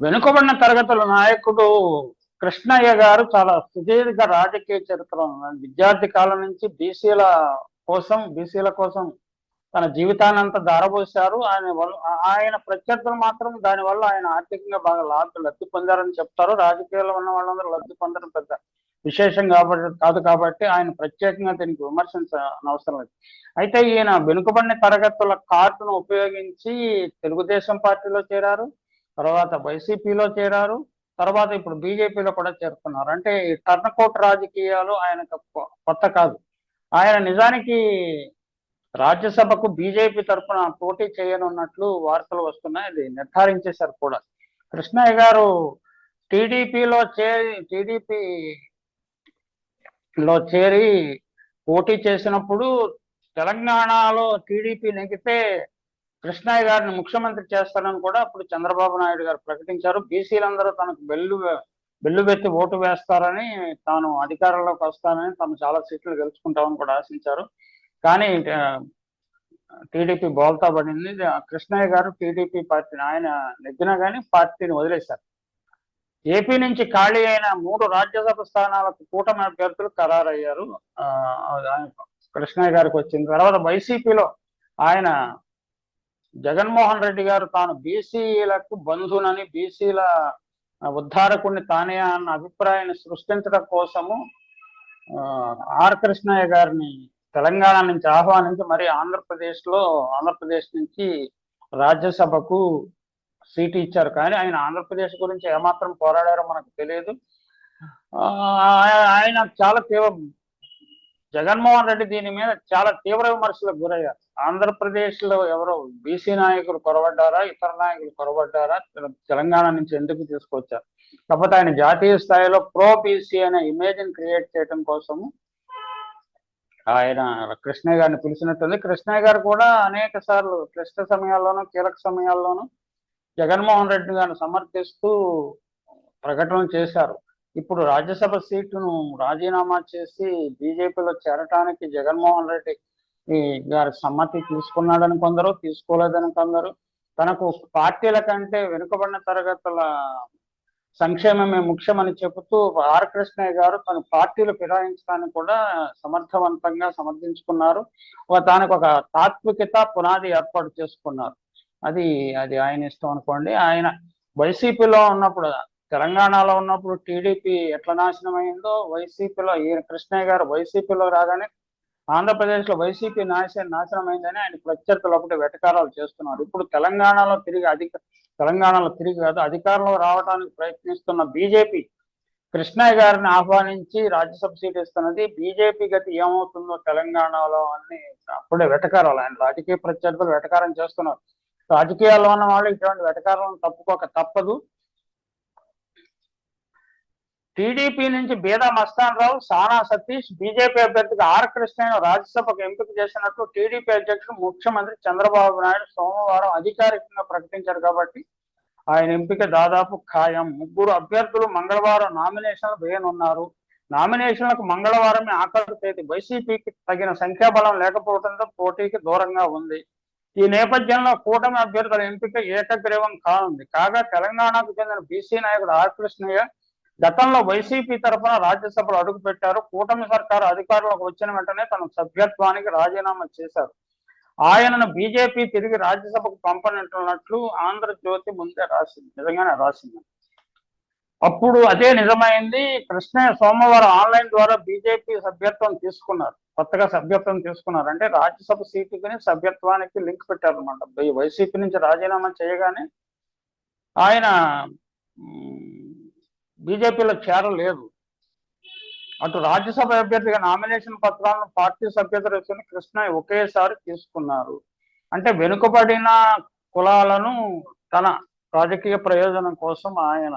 వెనుకబడిన తరగతుల నాయకుడు కృష్ణయ్య గారు చాలా సుదీర్ఘ రాజకీయ చరిత్ర విద్యార్థి కాలం నుంచి బీసీల కోసం బీసీల కోసం తన జీవితానంతా దారబోశారు. ఆయన వల్ల ఆయన ప్రత్యర్థులు మాత్రం దానివల్ల ఆయన ఆర్థికంగా బాగా లాభ లబ్ధి పొందారని చెప్తారు. రాజకీయాల్లో ఉన్న వాళ్ళందరూ లబ్ధి పొందడం పెద్ద విశేషం కాబట్టి కాదు కాబట్టి ఆయన ప్రత్యేకంగా దీనికి విమర్శించనవసరం అవసరం లేదు. అయితే ఈయన వెనుకబడిన తరగతుల కార్డును ఉపయోగించి తెలుగుదేశం పార్టీలో చేరారు. తర్వాత వైసీపీలో చేరారు. తర్వాత ఇప్పుడు బీజేపీలో కూడా చేరుతున్నారు అంటే ఈ టర్నకోట్ రాజకీయాలు ఆయన కొ- కొత్త కాదు. ఆయన నిజానికి రాజ్యసభకు బీజేపీ తరఫున పోటీ చేయనున్నట్లు వార్తలు వస్తున్నాయి. అది నిర్ధారించేశారు కూడా. కృష్ణయ్య గారు టీడీపీలో చేరి టీడీపీ లో చేరి పోటీ చేసినప్పుడు తెలంగాణలో టీడీపీ నెగితే కృష్ణయ్య గారిని ముఖ్యమంత్రి చేస్తారని కూడా అప్పుడు చంద్రబాబు నాయుడు గారు ప్రకటించారు. బీసీలందరూ తనకు బెల్లు బెల్లు పెట్టి ఓటు వేస్తారని తాను అధికారంలోకి వస్తానని తాను చాలా సీట్లు గెలుచుకుంటామని కూడా ఆశించారు. కానీ టీడీపీ బోల్తా పడింది. కృష్ణయ్య గారు టీడీపీ పార్టీని ఆయన నెగ్గినా కానీ పార్టీని వదిలేశారు. ఏపీ నుంచి ఖాళీ అయిన మూడు రాజ్యసభ స్థానాలకు కూటమి అభ్యర్థులు ఖరారయ్యారు. ఆయన కృష్ణయ్య గారికి వచ్చిన తర్వాత వైసీపీలో ఆయన జగన్మోహన్ రెడ్డి గారు తాను బీసీలకు బంధునని బీసీల ఉద్ధారకుడిని తానే అన్న అభిప్రాయాన్ని సృష్టించడం కోసము ఆ, ఆర్ కృష్ణయ్య గారిని తెలంగాణ నుంచి ఆహ్వానించి మరి ఆంధ్రప్రదేశ్లో ఆంధ్రప్రదేశ్ నుంచి రాజ్యసభకు సీటు ఇచ్చారు. కానీ ఆయన ఆంధ్రప్రదేశ్ గురించి ఏమాత్రం పోరాడారో మనకు తెలియదు. ఆయన చాలా తీవ్ర జగన్మోహన్ రెడ్డి దీని మీద చాలా తీవ్ర విమర్శలకు గురయ్యారు. ఆంధ్రప్రదేశ్లో ఎవరో బీసీ నాయకులు కొరబడ్డారా ఇతర నాయకులు కొరబడ్డారా తెలంగాణ నుంచి ఎందుకు తీసుకొచ్చారు? కాకపోతే ఆయన జాతీయ స్థాయిలో ప్రో బీసీ అనే ఇమేజ్ని క్రియేట్ చేయడం కోసము ఆయన కృష్ణయ్య గారిని పిలిచినట్టుంది. కృష్ణయ్య గారు కూడా అనేక సార్లు క్లిష్ట సమయాల్లోనూ కీలక సమయాల్లోనూ జగన్మోహన్ రెడ్డి గారిని సమర్థిస్తూ ప్రకటనలు చేశారు. ఇప్పుడు రాజ్యసభ సీటును రాజీనామా చేసి బీజేపీలో చేరటానికి జగన్మోహన్ రెడ్డి గారి సమ్మతి తీసుకున్నాడని కొందరు తీసుకోలేదని కొందరు. తనకు పార్టీల కంటే వెనుకబడిన తరగతుల సంక్షేమమే ముఖ్యమని చెబుతూ ఆర్ కృష్ణయ్య గారు తన పార్టీలు ఫిరాయించడానికి కూడా సమర్థవంతంగా సమర్థించుకున్నారు. ఒక దానికి ఒక తాత్వికత పునాది ఏర్పాటు చేసుకున్నారు. అది అది ఆయన ఇష్టం అనుకోండి. ఆయన వైసీపీలో ఉన్నప్పుడు తెలంగాణలో ఉన్నప్పుడు టీడీపీ ఎట్లా నాశనం అయిందో వైసీపీలో ఈయన కృష్ణయ్య గారు వైసీపీలో రాగానే ఆంధ్రప్రదేశ్లో వైసీపీ నాశ నాశనం అయిందని ఆయన ప్రత్యర్థులు ఒకటి వెటకారాలు చేస్తున్నారు. ఇప్పుడు తెలంగాణలో తిరిగి అధిక తెలంగాణలో తిరిగి కాదు అధికారంలో రావడానికి ప్రయత్నిస్తున్న బీజేపీ కృష్ణయ్య గారిని ఆహ్వానించి రాజ్యసభ సీట్ ఇస్తున్నది. బీజేపీ గతి ఏమవుతుందో తెలంగాణలో అని అప్పుడే వెటకారాలు ఆయన రాజకీయ ప్రత్యర్థులు వెటకారం చేస్తున్నారు. రాజకీయాల్లో ఉన్న వాళ్ళు ఇటువంటి వెటకారాలను తప్పుకోక తప్పదు. టీడీపీ నుంచి బీదా మస్తాన్ రావు సానా సతీష్ బీజేపీ అభ్యర్థిగా ఆర్ కృష్ణను రాజ్యసభకు ఎంపిక చేసినట్లు టీడీపీ అధ్యక్షుడు ముఖ్యమంత్రి చంద్రబాబు నాయుడు సోమవారం అధికారికంగా ప్రకటించారు కాబట్టి ఆయన ఎంపిక దాదాపు ఖాయం. ముగ్గురు అభ్యర్థులు మంగళవారం నామినేషన్లు వేయనున్నారు. నామినేషన్లకు మంగళవారమే ఆఖరు తేదీ. వైసీపీకి తగిన సంఖ్యాబలం లేకపోవడంతో పోటీకి దూరంగా ఉంది. ఈ నేపథ్యంలో కూటమి అభ్యర్థుల ఎంపిక ఏకగ్రీవం కానుంది. కాగా తెలంగాణకు చెందిన బీసీ నాయకుడు ఆర్ కృష్ణయ్య గతంలో వైసీపీ తరఫున రాజ్యసభలో అడుగుపెట్టారు. కూటమి సర్కారు అధికారంలోకి వచ్చిన వెంటనే తన సభ్యత్వానికి రాజీనామా చేశారు. ఆయనను బీజేపీ తిరిగి రాజ్యసభకు పంపనున్నట్లు ఆంధ్రజ్యోతి ముందే రాసింది నిజంగానే రాసింది. అప్పుడు అదే నిజమైంది. కృష్ణయ్య సోమవారం ఆన్లైన్ ద్వారా బీజేపీ సభ్యత్వం తీసుకున్నారు. కొత్తగా సభ్యత్వం తీసుకున్నారు. అంటే రాజ్యసభ సీటుకి సభ్యత్వానికి లింక్ పెట్టారు అనమాట వైసీపీ నుంచి రాజీనామా చేయగానే ఆయన బీజేపీలో చేరలేదు అటు రాజ్యసభ అభ్యర్థిగా నామినేషన్ పత్రాలను పార్టీ సభ్యత కృష్ణ ఒకేసారి తీసుకున్నారు. అంటే వెనుకబడిన కులాలను తన రాజకీయ ప్రయోజనం కోసం ఆయన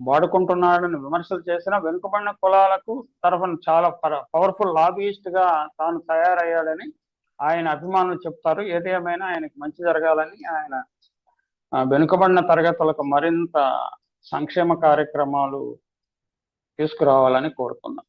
వాడుకుంటున్నాడని విమర్శలు చేసిన వెనుకబడిన కులాలకు తరఫున చాలా పవర్ఫుల్ లాబీయిస్ట్గా తాను తయారయ్యాడని ఆయన అభిమానులు చెప్తారు. ఏదేమైనా ఆయనకి మంచి జరగాలని ఆయన వెనుకబడిన తరగతులకు మరింత సంక్షేమ కార్యక్రమాలు తీసుకురావాలని కోరుతున్నాం